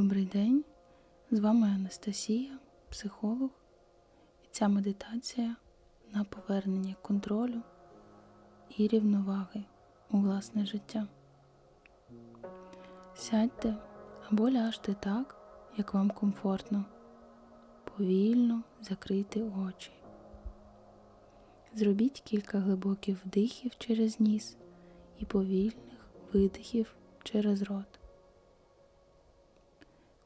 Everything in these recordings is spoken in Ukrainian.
Добрий день! З вами Анастасія, психолог, і ця медитація на повернення контролю і рівноваги у власне життя. Сядьте або ляжте так, як вам комфортно, повільно закрийте очі. Зробіть кілька глибоких вдихів через ніс і повільних видихів через рот.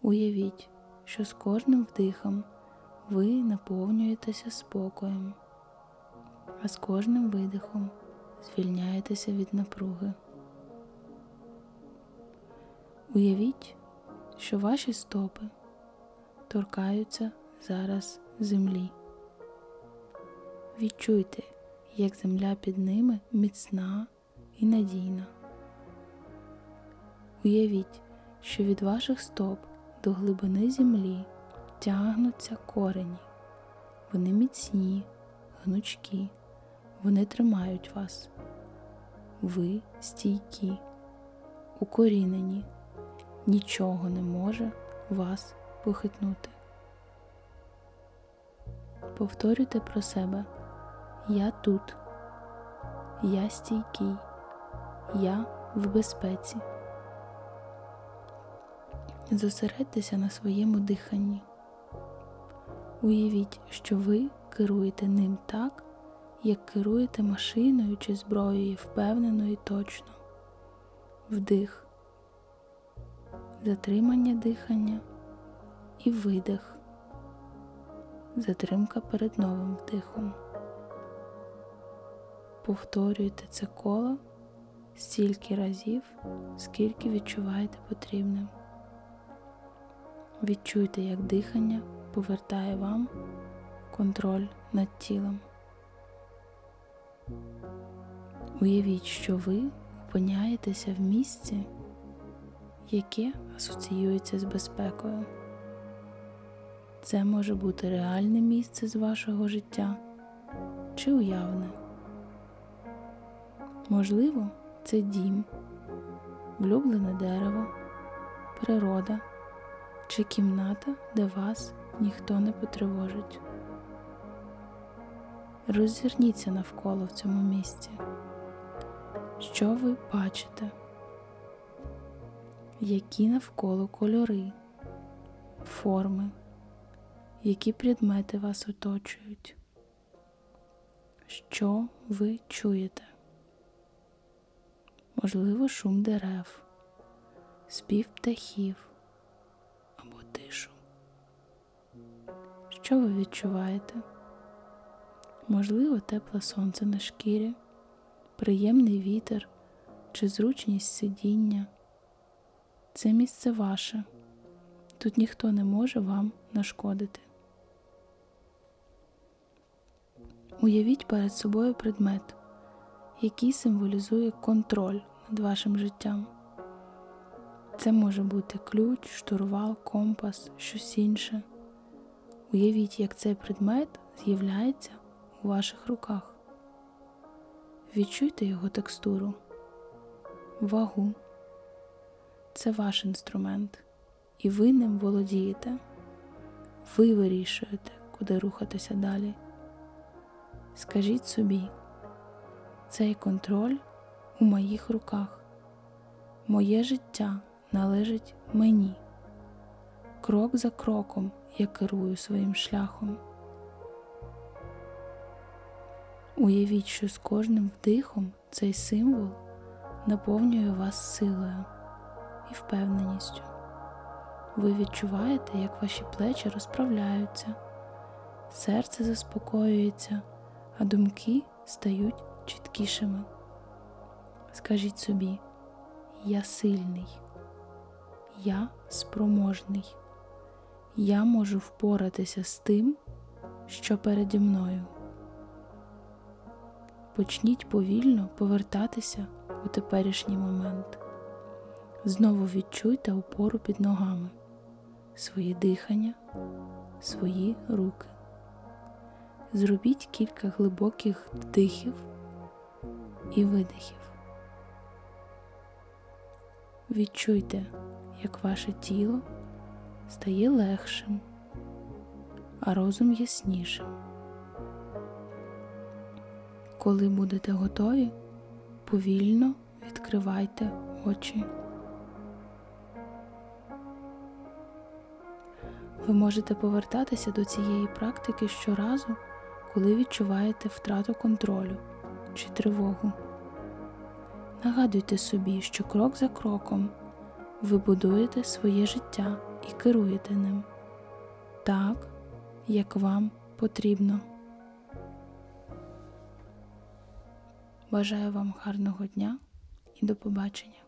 Уявіть, що з кожним вдихом ви наповнюєтеся спокоєм, а з кожним видихом звільняєтеся від напруги. Уявіть, що ваші стопи торкаються зараз землі. Відчуйте, як земля під ними міцна і надійна. Уявіть, що від ваших стоп до глибини землі тягнуться корені. Вони міцні, гнучкі, вони тримають вас. Ви стійкі, укорінені, нічого не може вас похитнути. Повторюйте про себе Я тут, я стійкий, я в безпеці. Зосередьтеся на своєму диханні. Уявіть, що ви керуєте ним так, як керуєте машиною чи зброєю впевнено і точно. Вдих, затримання дихання і видих, затримка перед новим вдихом. Повторюйте це коло стільки разів, скільки відчуваєте потрібним. Відчуйте, як дихання повертає вам контроль над тілом. Уявіть, що ви опиняєтеся в місці, яке асоціюється з безпекою. Це може бути реальне місце з вашого життя чи уявне. Можливо, це дім, влюблене дерево, природа чи кімната, де вас ніхто не потривожить. Роззирніться навколо в цьому місці. Що ви бачите? Які навколо кольори, форми, які предмети вас оточують? Що ви чуєте? Можливо, шум дерев, спів птахів Що ви відчуваєте? Можливо, тепле сонце на шкірі, приємний вітер чи зручність сидіння. Це місце ваше. Тут ніхто не може вам нашкодити. Уявіть перед собою предмет, який символізує контроль над вашим життям. Це може бути ключ, штурвал, компас, щось інше. Уявіть, як цей предмет з'являється у ваших руках. Відчуйте його текстуру, вагу. Це ваш інструмент, і ви ним володієте. Ви вирішуєте, куди рухатися далі. Скажіть собі, цей контроль у моїх руках. Моє життя належить мені. Крок за кроком я керую своїм шляхом. Уявіть, що з кожним вдихом цей символ наповнює вас силою і впевненістю. Ви відчуваєте, як ваші плечі розправляються, серце заспокоюється, а думки стають чіткішими. Скажіть собі, я сильний, я спроможний, я можу впоратися з тим, що переді мною. Почніть повільно повертатися у теперішній момент. Знову відчуйте опору під ногами, своє дихання, свої руки. Зробіть кілька глибоких вдихів і видихів. Відчуйте, як ваше тіло стає легшим, а розум яснішим. Коли будете готові, повільно відкривайте очі. Ви можете повертатися до цієї практики щоразу, коли відчуваєте втрату контролю чи тривогу. Нагадуйте собі, що крок за кроком ви будуєте своє життя і керуєте ним так, як вам потрібно. Бажаю вам гарного дня і до побачення!